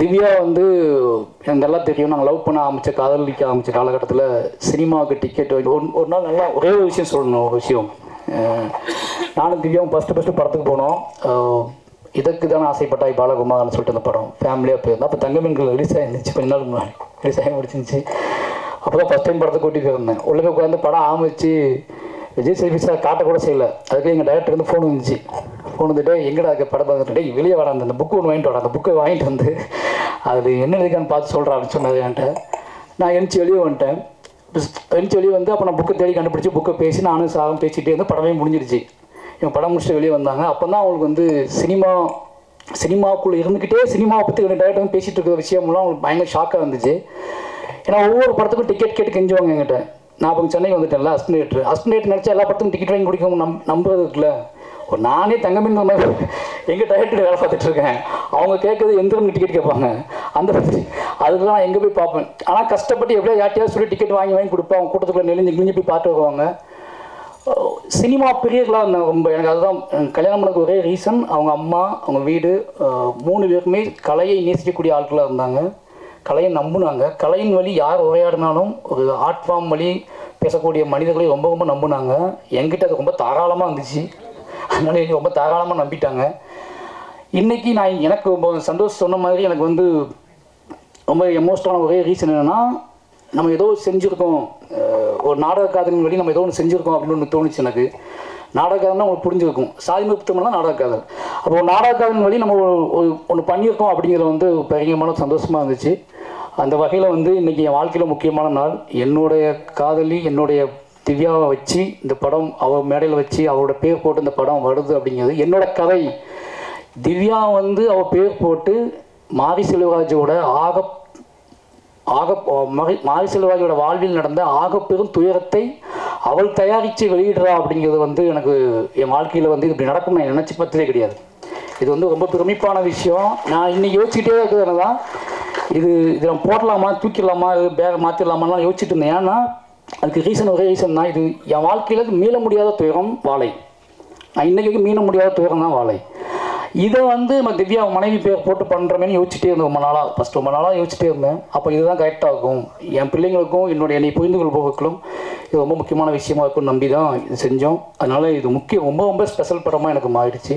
திவ்யா வந்து எனக்கு தெரியும்? நாங்கள் லவ் பண்ண ஆரம்பித்த காதலிக்க ஆரம்பித்த காலகட்டத்தில் சினிமாவுக்கு டிக்கெட் ஒன் ஒரு ஒரு நாள் நல்லா ஒரே ஒரு விஷயம் சொல்லணும் ஒரு விஷயம். நானும் திவ்யாவும் ஃபஸ்ட்டு ஃபஸ்ட்டு படத்துக்கு போனோம். இதுக்கு தானே ஆசைப்பட்டாய் பாலகுமார்னு சொல்லிட்டு அந்த படம் ஃபேமிலியாக போயிருந்தோம். அப்போ தங்கமீன்கள் ரிலீஸ் ஆகிருந்துச்சு கொஞ்ச நாள் முன்னாடி. ரிலீஸ் ஆகி முடிச்சிருந்துச்சு. அப்போ தான் ஃபஸ்ட் டைம் படத்தை கூட்டி போயிருந்தேன். உள்ளே உட்காந்து படம் ஆரம்பிச்சு விஜய் சேவி சார் காட்ட கூட செய்யலை. அதுக்கு எங்கள் டேரக்டர் வந்து ஃபோன் வந்துச்சு ஃபோன் வந்துட்டு எங்கடா இருக்க படம் பார்த்துட்டு வெளியே வர அந்த புக்கு ஒன்று வாங்கிட்டு வர அந்த புக்கை வாங்கிட்டு வந்து அது என்ன இருக்கான்னு பார்த்து சொல்கிறான்னு சொன்னது என்கிட்ட. நான் எழுந்துச்சி வெளியே வந்துட்டேன். எழுந்துச்சி வெளியே வந்து அப்போ நான் புக்கை தேடி கண்டுபிடிச்சி புக்கை பேசி நானும் சாகம் பேசிகிட்டே இருந்து படமே முடிஞ்சிருச்சு இவங்க படம் முடிச்சுட்டு வெளியே வந்தாங்க. அப்போ தான் அவங்களுக்கு வந்து சினிமா சினிமாவுக்குள்ளே இருந்துக்கிட்டே சினிமாவை பற்றி ரெண்டு டேரக்டர் வந்து பேசிகிட்டு இருக்கிற விஷயம்லாம் அவங்களுக்கு பயங்கர ஷாக்காக இருந்துச்சு. ஏன்னா ஒவ்வொரு படத்துக்கும் டிக்கெட் கேட்டு கெஞ்சுவாங்க என்கிட்ட. நான் இப்போ சென்னை வந்துட்டேன்ல அஸ்டினேட்ரு அஸ்டினேட் நினச்சா எல்லா படத்துக்கும் டிக்கெட் வாங்கி குடிக்கும் நம் நம்புறதுக்குல ஒரு நானே தங்கமின் மாதிரி எங்கள் டைரக்டர் வேலை பார்த்துட்டு இருக்கேன். அவங்க கேட்குறது எந்த டிக்கெட் கேட்பாங்க? அந்த அதுக்கு நான் எங்கே போய் பார்ப்பேன். ஆனால் கஷ்டப்பட்டு எப்படியோ யார்ட்டையாவது சொல்லி டிக்கெட் வாங்கி வாங்கி கொடுப்பேன். அவங்க கூட்டத்துக்குள்ள நெளிஞ்சு கிழிஞ்சு போய் பார்த்து வருவாங்க. சினிமா பிரியர்களாக ரொம்ப எனக்கு அதுதான் கல்யாணம் பண்ணக்கு ஒரே ரீசன் அவங்க அம்மா அவங்க வீடு மூணு பேருக்குமே கலையை நேசிக்கக்கூடிய ஆட்களாக இருந்தாங்க. கலையை நம்புனாங்க. கலையின் வழி யார் உரையாடினாலும் ஒரு ஆர்ட் ஃபார்ம் வழி பேசக்கூடிய மனிதர்களை ரொம்ப ரொம்ப நம்புனாங்க. என்கிட்ட அது ரொம்ப தாராளமாக இருந்துச்சு. அதனால என்னை ரொம்ப தாராளமாக நம்பிட்டாங்க. இன்றைக்கி நான் எனக்கு ரொம்ப சந்தோஷம் சொன்ன மாதிரி எனக்கு வந்து ரொம்ப எமோஷனலான ஒரே ரீசன் என்னென்னா நம்ம ஏதோ செஞ்சுருக்கோம். ஒரு நாடக காதலின் வழி நம்ம ஏதோ ஒன்று செஞ்சுருக்கோம் அப்படின்னு ஒன்று தோணுச்சு எனக்கு. நாடக உங்களுக்கு புரிஞ்சிருக்கும். சாதி முத்தமெல்லாம் அப்போ ஒரு வழி நம்ம ஒரு- ஒன்று பண்ணியிருக்கோம் அப்படிங்கிறது வந்து பெரியமான சந்தோஷமாக இருந்துச்சு. அந்த வகையில் வந்து இன்றைக்கி என் வாழ்க்கையில் முக்கியமான நாள். என்னுடைய காதலி என்னுடைய திவ்யாவை வச்சு இந்த படம் அவள் மேடையில் வச்சு அவரோட பேர் போட்டு இந்த படம் வருது அப்படிங்கிறது என்னோட கதை. திவ்யா வந்து அவள் பேர் போட்டு மாரி செல்வராஜோட ஆக ஆக மாரி செல்வராஜோட வாழ்வில் நடந்த ஆக பெரும் துயரத்தை அவள் தயாரித்து வெளியிடுறா அப்படிங்கிறது வந்து எனக்கு என் வாழ்க்கையில் வந்து இப்படி நடக்கும் நான் நினச்சி பார்த்ததே கிடையாது. இது வந்து ரொம்ப பெருமிப்பான விஷயம். நான் இன்னைக்கு யோசிச்சுட்டே இருக்கிறது தான் இது இது நம்ம போடலாமா தூக்கிடலாமா இது பேக மாற்றிடலாமாலாம் யோசிச்சுட்டு இருந்தேன். ஏன்னா அதுக்கு ரீசன் ஒரே ரீசன் தான். இது என் வாழ்க்கையில் மீள முடியாத துயரம் வாழை. நான் இன்றைக்கி வரைக்கும் மீள முடியாத துயரம் தான் வாழை. இதை வந்து நம்ம திவ்யா மனைவி பேர் போட்டு பண்ணுறமேனு யோசிச்சுட்டே இருந்தேன் ரொம்ப நாளாக ஃபஸ்ட் ரொம்ப நாளாக யோசிச்சுட்டே இருந்தேன். அப்போ இதுதான் கரெக்டாக இருக்கும். என் பிள்ளைங்களுக்கும் என்னுடைய என்னை புரிந்து கொள்பவர்களும் இது ரொம்ப முக்கியமான விஷயமா இருக்கும்னு நம்பி தான் இது செஞ்சோம். அதனால் இது முக்கியம் ரொம்ப ரொம்ப ஸ்பெஷல் படமாக எனக்கு மாறிடுச்சு.